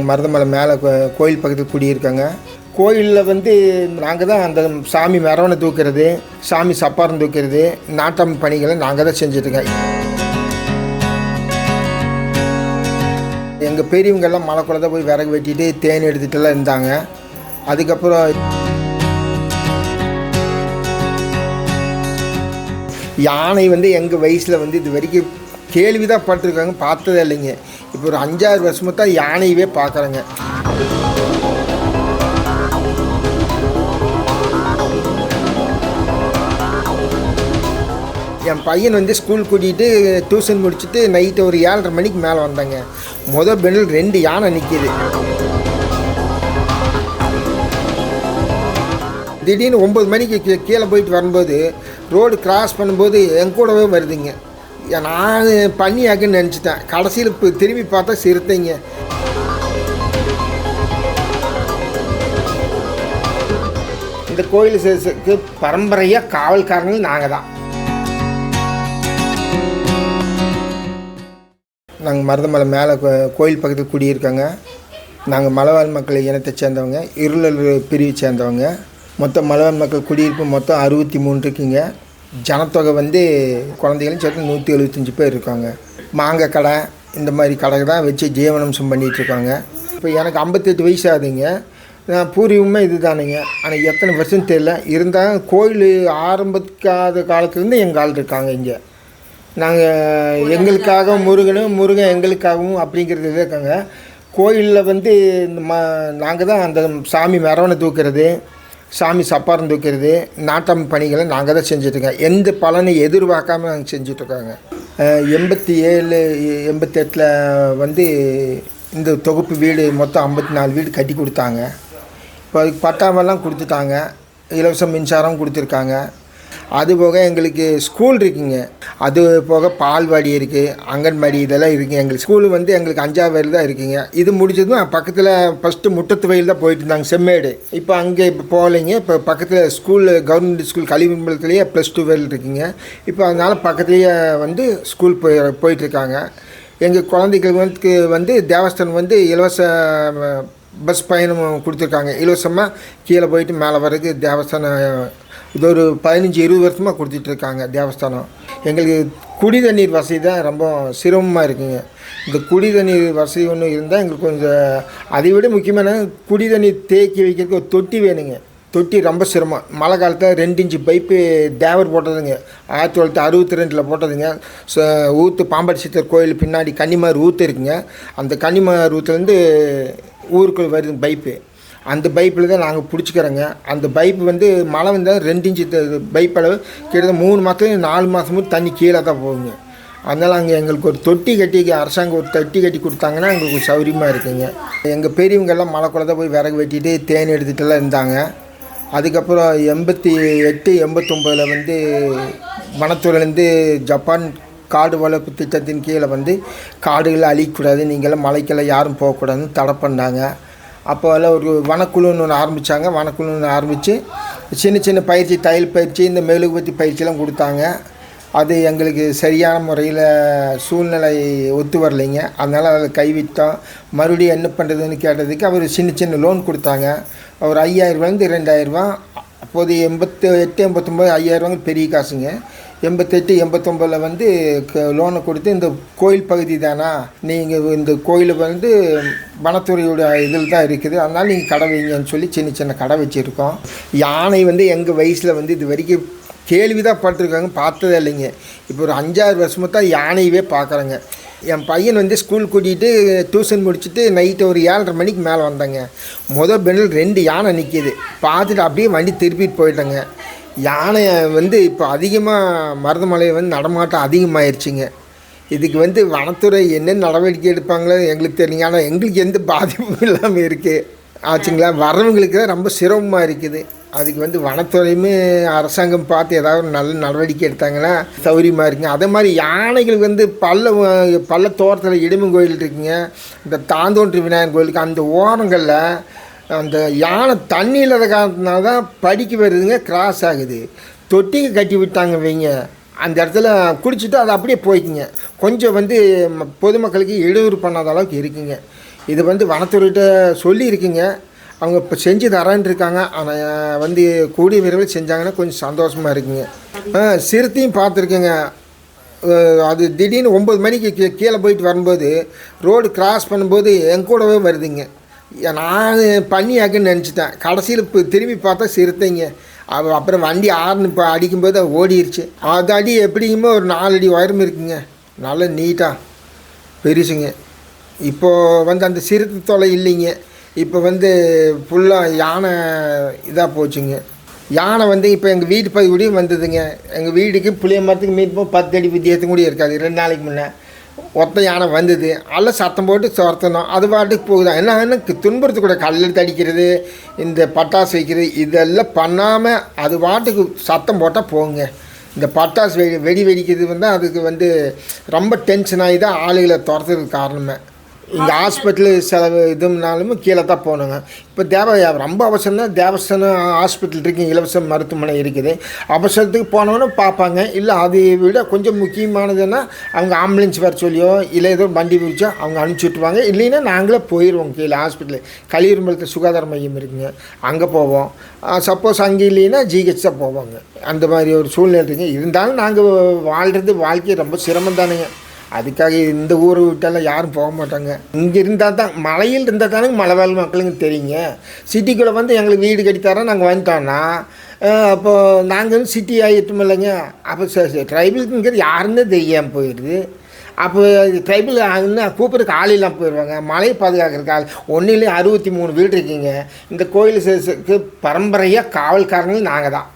நாங்கள் மருதமலை மேலே கோயில் பக்கத்தில் குடியிருக்கோங்க. கோயிலில் வந்து நாங்கள் தான் அந்த சாமி மரவனை தூக்கிறது சாமி சப்பாரம் தூக்கிறது நாட்டம் பணிகளை நாங்கள் தான் செஞ்சுட்ருக்கோம் எங்கள் பெரியவங்கெல்லாம் மலைக்குள்ள தான் போய் விறகு வெட்டிட்டு தேன் எடுத்துகிட்டுலாம் இருந்தாங்க. அதுக்கப்புறம் யானை வந்து எங்கள் வயசில் வந்து இது வரைக்கும் கேள்வி தான் பட்டிருக்காங்க பார்த்ததே இல்லைங்க. இப்போ ஒரு அஞ்சாறு வருஷமாக தான் யானையவே பார்க்குறேங்க. என் பையன் வந்து ஸ்கூல் கூட்டிகிட்டு டியூஷன் முடிச்சுட்டு நைட்டு ஒரு ஏழரை மணிக்கு மேலே வந்தாங்க. மொதல் பெண்ணில் ரெண்டு யானை நிற்கிது திடீர்னு ஒம்பது மணிக்கு கீழே போயிட்டு வரும்போது ரோடு கிராஸ் பண்ணும்போது என் கூடவே வருதுங்க. நான் பண்ணியாக்குன்னு நினச்சிட்டேன். கடைசியில் இப்போ திரும்பி பார்த்தா சிறுத்தைங்க. இந்த கோயில் சேசுக்கு பரம்பரையாக காவல்காரங்கள் நாங்கள் தான் நாங்கள் மருதமலை மேலே கோயில் பக்கத்தில் குடியிருக்கோங்க. நாங்கள் மலைவாழ் மக்கள் இனத்தை சேர்ந்தவங்க இருளர் பிரிவை சேர்ந்தவங்க. மொத்தம் மலைவாழ் மக்கள் குடியிருப்பு மொத்தம் அறுபத்தி மூணு இருக்குங்க. ஜனத்தொகை வந்து குழந்தைகளும் சேர்த்து நூற்றி எழுபத்தஞ்சி பேர் இருக்காங்க. மாங்காய் கடை இந்த மாதிரி கடை தான் வச்சு ஜீவனம்சம் பண்ணிகிட்ருக்காங்க இப்போ எனக்கு ஐம்பத்தெட்டு வயசு ஆகுதுங்க. நான் பூர்வீகமே இது தானுங்க ஆனால் எத்தனை வருஷம் தெரியல. இருந்தால் கோயில் ஆரம்பிக்காத காலத்துலேருந்து எங்கள் ஆள் இருக்காங்க இங்கே. நாங்கள் எங்களுக்காக முருகனும் முருகன் எங்களுக்காகவும் அப்படிங்கிறது இருக்காங்க. கோயிலில் வந்து இந்த ம நாங்கள் தான் அந்த சாமி மரவனை தூக்கிறது. சாமி சப்பாரம் தூக்கிறது நாட்டம் பணிகளை நாங்கள் தான் செஞ்சிட்ருக்கோம் எந்த பலனை எதிர்பார்க்காம நாங்கள் செஞ்சிட்ருக்கோங்க எண்பத்தி ஏழு எண்பத்தெட்டில் வந்து இந்த தொகுப்பு வீடு மொத்தம் ஐம்பத்தி நாலு வீடு கட்டி கொடுத்தாங்க. இப்போ அதுக்கு பட்டாமெல்லாம் கொடுத்துட்டாங்க. இலவச மின்சாரம் கொடுத்துருக்காங்க. அது போக எங்களுக்கு ஸ்கூல் இருக்குங்க. அது போக பால்வாடி இருக்குது அங்கன்வாடி இதெல்லாம் இருக்குங்க. எங்களுக்கு ஸ்கூலு வந்து எங்களுக்கு அஞ்சாவது வயல் தான் இருக்குங்க. இது முடிச்சதும் பக்கத்தில் ஃபஸ்ட்டு முட்டத்து வயல் தான் போயிட்டு இருந்தாங்க செம்மேடு. இப்போ அங்கே இப்போ போகலைங்க. இப்போ பக்கத்தில் ஸ்கூலில் கவர்மெண்ட் ஸ்கூல் கழிவும்பலத்துலேயே ப்ளஸ் டூ வயல் இருக்குங்க. இப்போ அதனால் பக்கத்துலேயே வந்து ஸ்கூல் போய் போயிட்டுருக்காங்க எங்கள் குழந்தைகளுக்கு வந்து தேவஸ்தானம் வந்து இலவச பஸ் பயணம் கொடுத்துருக்காங்க. இலவசமாக கீழே போயிட்டு மேலே வர்றதுக்கு தேவஸ்தானம் இது ஒரு பதினஞ்சு இருபது வருஷமாக கொடுத்துட்ருக்காங்க தேவஸ்தானம். எங்களுக்கு குடி தண்ணீர் வசதி தான் ரொம்ப சிரமமாக இருக்குங்க. இந்த குடி தண்ணீர் வசதி ஒன்று இருந்தால் எங்களுக்கு கொஞ்சம் அதை விட முக்கியமான குடி தண்ணீர் தேக்கி வைக்கிறதுக்கு ஒரு தொட்டி வேணுங்க. தொட்டி ரொம்ப சிரமம். மழை காலத்தில் ரெண்டு இன்ச்சு பைப்பு தேவர் போட்டதுங்க. ஆயிரத்தி தொள்ளாயிரத்தி அறுபத்தி ரெண்டில் போட்டதுங்க. ஸோ ஊற்று பாம்பாடி சித்தர் கோயில் பின்னாடி கன்னிமார் ஊற்று இருக்குங்க. அந்த கன்னிமார் ஊற்றுலேருந்து ஊருக்குள்ள வருது பைப்பு. அந்த பைப்பில் தான் நாங்கள் பிடிச்சிக்கிறோங்க. அந்த பைப்பு வந்து மழை வந்தால் ரெண்டு இன்ச்சு பைப் அளவு கிட்டத்தட்ட மூணு மாதத்துலேயும் நாலு மாதமும் தண்ணி கீழே தான் போகுங்க அதனால் அங்கே எங்களுக்கு ஒரு தொட்டி கட்டி அரசாங்கம் ஒரு தொட்டி கட்டி கொடுத்தாங்கன்னா எங்களுக்கு சௌரியமாக இருக்குங்க. எங்கள் பெரியவங்கெல்லாம் மழை தான் போய் விறகு வெட்டிட்டு தேன் எடுத்துகிட்டுலாம் இருந்தாங்க. அதுக்கப்புறம் எண்பத்தி எட்டு எண்பத்தொம்போதில் வந்து வனத்துறையிலேருந்து ஜப்பான் காடு வளர்ப்பு திட்டத்தின் கீழே வந்து காடுகளை அழிக்கக்கூடாது நீங்களாம் மலைக்கெல்லாம் யாரும் போகக்கூடாதுன்னு தடை பண்ணாங்க. அப்போ எல்லாம் ஒரு வனக்குழுன்னு ஒன்று ஆரம்பித்தாங்க வனக்குழுன்னு ஒன்று ஆரம்பித்து சின்ன சின்ன பயிற்சி தையல் பயிற்சி இந்த மெழுகுபத்தி பயிற்சிலாம் கொடுத்தாங்க. அது எங்களுக்கு சரியான முறையில் சூழ்நிலை ஒத்து வரலைங்க. அதனால் அதை கைவிட்டோம். மறுபடியும் என்ன பண்ணுறதுன்னு கேட்டதுக்கு அவர் சின்ன சின்ன லோன் கொடுத்தாங்க. ஒரு ஐயாயிரரூபாலேருந்து ரெண்டாயிரரூவா அப்போது எண்பத்து எட்டு எண்பத்தொம்போது ஐயாயிரரூவாங்க பெரிய காசுங்க. எண்பத்தெட்டு எண்பத்தொம்போதில் வந்து லோனை கொடுத்து இந்த கோயில் பகுதி தானா? நீங்கள் இந்த கோயில் வந்து வனத்துறையோட இதில் தான் இருக்குது. அதனால் நீங்கள் கடை வைங்கன்னு சொல்லி சின்ன சின்ன கடை வச்சுருக்கோம். யானை வந்து எங்கள் வயசில் வந்து இது வரைக்கும் கேள்வி தான் பட்டிருக்காங்க. பார்த்ததே இல்லைங்க. இப்போ ஒரு அஞ்சாறு வருஷமாக தான் யானையவே பார்க்குறேங்க. என் பையன் வந்து ஸ்கூல் கூட்டிகிட்டு டியூஷன் முடிச்சுட்டு நைட்டு ஒரு ஏழரை மணிக்கு மேலே வந்தாங்க. மொதல் பெண்ணில் ரெண்டு யானை நிற்கிது பார்த்துட்டு அப்படியே வண்டி திருப்பிட்டு போயிட்டேங்க. யானை வந்து இப்போ அதிகமாக மருதமலை வந்து நடமாட்டம் அதிகமாகிருச்சுங்க இதுக்கு வந்து வனத்துறை என்ன நடவடிக்கை எடுப்பாங்களோ எங்களுக்கு தெரியுங்க ஆனால் எங்களுக்கு எந்த பாதிப்பும் இல்லாமல் இருக்குது ஆச்சுங்களா? வர்றவங்களுக்கு தான் ரொம்ப சிரமமாக இருக்குது. அதுக்கு வந்து வனத்துறையுமே அரசாங்கம் பார்த்து ஏதாவது நல்ல நடவடிக்கை எடுத்தாங்கன்னா சௌரியமாக இருக்குங்க. அதே மாதிரி யானைகள் வந்து பல்ல பள்ளத்தோரத்தில் இடுமன் கோயில் இருக்குங்க. இந்த தாந்தோன்றி விநாயகர் கோயிலுக்கு அந்த ஓரங்களில் அந்த யானை தண்ணி இல்லாத தான் படிக்க வருதுங்க கிராஸ் ஆகுது. தொட்டிக்கு கட்டி விட்டாங்க வைங்க. அந்த இடத்துல குடிச்சிட்டு அது அப்படியே போய்க்குங்க. கொஞ்சம் வந்து ம- பொதுமக்களுக்கு இடையூறு பண்ணாத அளவுக்கு இருக்குங்க. இது வந்து வனத்துறையிட்ட சொல்லியிருக்குங்க அவங்க இப்போ செஞ்சு தரேன் இருக்காங்க. ஆனால் வந்து கூடிய விரைவில் செஞ்சாங்கன்னா கொஞ்சம் சந்தோஷமாக இருக்குங்க. ஆ சிறுத்தையும் பார்த்துருக்கேங்க. அது திடீர்னு ஒம்பது மணிக்கு கீ கீழே போயிட்டு வரும்போது ரோடு கிராஸ் பண்ணும்போது என் கூடவே வருதுங்க. நான் பண்ணியாக்குன்னு நினச்சிட்டேன். கடைசியில் இப்போ திரும்பி பார்த்தா சிறுத்தைங்க அப்புறம் வண்டி ஆறுனு இப்போ அடிக்கும்போது அது ஓடிடுச்சு அது அடி எப்படிங்குமோ ஒரு நாலு அடி உயரம் இருக்குங்க. நல்ல நீட்டாக பெருசுங்க. இப்போது வந்து அந்த சிறுத்தை தொலை இல்லைங்க. இப்போ வந்து ஃபுல்லாக யானை இதாக போச்சுங்க. யானை வந்து இப்போ எங்கள் வீட்டு பகுதியும் வந்ததுங்க. எங்கள் வீட்டுக்கு புளிய மரத்துக்கு மீட்போம் பத்து அடி வித்தியாசம் கூட இருக்காது. ரெண்டு நாளைக்கு முன்னே. ஒத்த யானை வந்தது. எல்லாம் சத்தம் போட்டு துரத்தணும் அது பாட்டுக்கு போகுது? என்ன துன்புறுத்து கூட கல்லில் தடிக்கிறது இந்த பட்டாசு வைக்கிறது இதெல்லாம் பண்ணாமல் அது பாட்டுக்கு சத்தம் போட்டால் போங்க. இந்த பட்டாசு வெடி வெடி வெடிக்கிறது வந்து அதுக்கு வந்து ரொம்ப டென்ஷன் ஆகி தான் ஆளுகளை துரத்துறதுக்கு காரணமே. இங்கே ஹாஸ்பிட்டலு. செலவு இதுனாலும் கீழே தான் போகணுங்க. இப்போ தேவ ரொம்ப அவசரம்னா தேவஸ்தானம் ஹாஸ்பிட்டல் இருக்கு இலவச மருத்துவமனை இருக்குது. அவசரத்துக்கு போனவொன்னே பார்ப்பாங்க. இல்லை அதை விட கொஞ்சம் முக்கியமானதுன்னா அவங்க ஆம்புலன்ஸ் வர சொல்லியோ இல்லை ஏதோ வண்டி பிடிச்சோ அவங்க அனுப்பிச்சி விட்டுருவாங்க. இல்லைன்னா நாங்களே போயிடுவோம் கீழே ஹாஸ்பிட்டலு. கலியரும்பலத்தில் சுகாதார மையம் இருக்குங்க. அங்கே போவோம். சப்போஸ் அங்கே இல்லைன்னா ஜிஹெச் தான் போவாங்க. அந்த மாதிரி ஒரு சூழ்நிலை இருக்குங்க. இருந்தாலும் நாங்கள் வாழ்கிறது வாழ்க்கை ரொம்ப சிரமம் தானுங்க அதுக்காக இந்த ஊரை விட்டாலும் யாரும் போக மாட்டாங்க. இங்கே இருந்தால் தான் மலையில் இருந்தால் தானே மலைவாழ் மக்களுக்கு தெரியுங்க. சிட்டிக்குள்ளே வந்து எங்களுக்கு வீடு கட்டித்தரோம் நாங்கள் வந்துட்டோன்னா அப்போது நாங்கள் வந்து சிட்டி ஆகிட்டோம் இல்லைங்க. அப்போ ட்ரைபிளுக்குங்கிறது யாருன்னு தெரியாமல் போயிடுது. அப்போ ட்ரைபிள் ஆகுன்னு கூப்பிட்றதுக்கு ஆள் இல்லாமல் போயிடுவாங்க. மலையை பாதுகாக்கிறதுக்கு ஆள். ஒன்றிலே அறுபத்தி மூணு வீடு இருக்குங்க. இந்த கோயில் பரம்பரையாக காவல்காரங்களும் நாங்கள் தான்.